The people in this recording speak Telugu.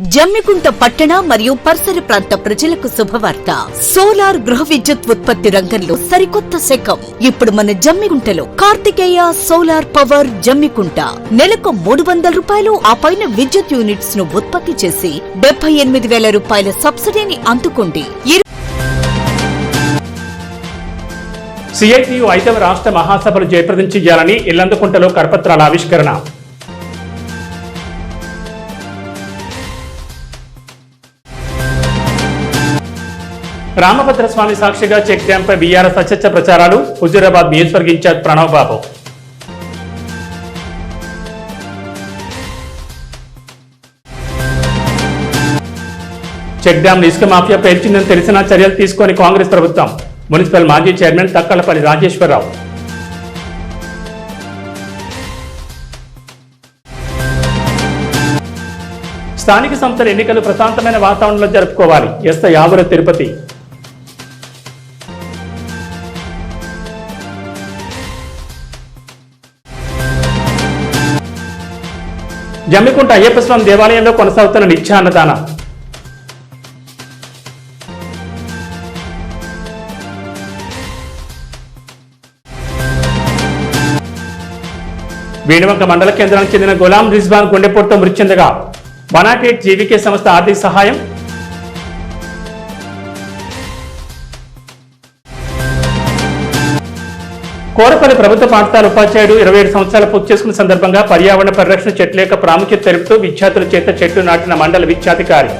జమ్మికుంట పట్టణ మరియు పరిసర ప్రాంత ప్రజలకు శుభవార్త. సోలార్ గృహ విద్యుత్ ఉత్పత్తి రంగంలో సరికొత్త శకం. ఇప్పుడు మన జమ్మికుంటలో కార్తికేయ సోలార్ పవర్ జమ్మికుంట. నెలకు మూడు వందల రూపాయలు ఆ పైన విద్యుత్ యూనిట్స్ను ఉత్పత్తి చేసి డెబ్బై ఎనిమిది వేల రూపాయల సబ్సిడీని అందుకోండి. సిఐటియు ఐదవ రాష్ట్ర మహాసభలు జయప్రదం చేయాలని ఇల్లందుకుంటలో కరపత్రాల ఆవిష్కరణ. రామభద్రస్వామి సాక్షిగా చెక్ డ్యాంపై బీఆర్ఎస్ అత్యచ్చ ప్రచారాలు. హుజూరాబాద్ నియోజకవర్గ in charge Pranav Babu. Check dam ఇసుక మాఫియా పేర్చిందని తెలిసినా చర్యలు తీసుకొని కాంగ్రెస్ ప్రభుత్వం. మున్సిపల్ మాజీ చైర్మన్ తక్కలపల్లి రాజేశ్వరరావు. స్థానిక సంస్థల ఎన్నికలు ప్రశాంతమైన వాతావరణంలో జరుపుకోవాలి. ఎస్ యావర తిరుపతి. జమ్మికుంట అయ్యప్ప స్వామి దేవాలయంలో కొనసాగుతున్న నిత్యాన్నదానం వేణువంక మండల కేంద్రానికి చెందిన గులాం రిజ్వాన్ గుండెపోటుతో మృతి చెందగా వనాటేట్ జీవికే సంస్థ ఆర్థిక సహాయం కోరపల్లి ప్రభుత్వ పాఠశాల ఉపాధ్యాయుడు ఇరవై ఏడు సంవత్సరాలు పూర్తి చేసుకున్న సందర్భంగా పర్యావరణ పరిరక్షణ చెట్ల యొక్క ప్రాముఖ్యత తెలుపుతూ విద్యార్థుల చేత చెట్లు నాటిన మండల విద్యాధికారి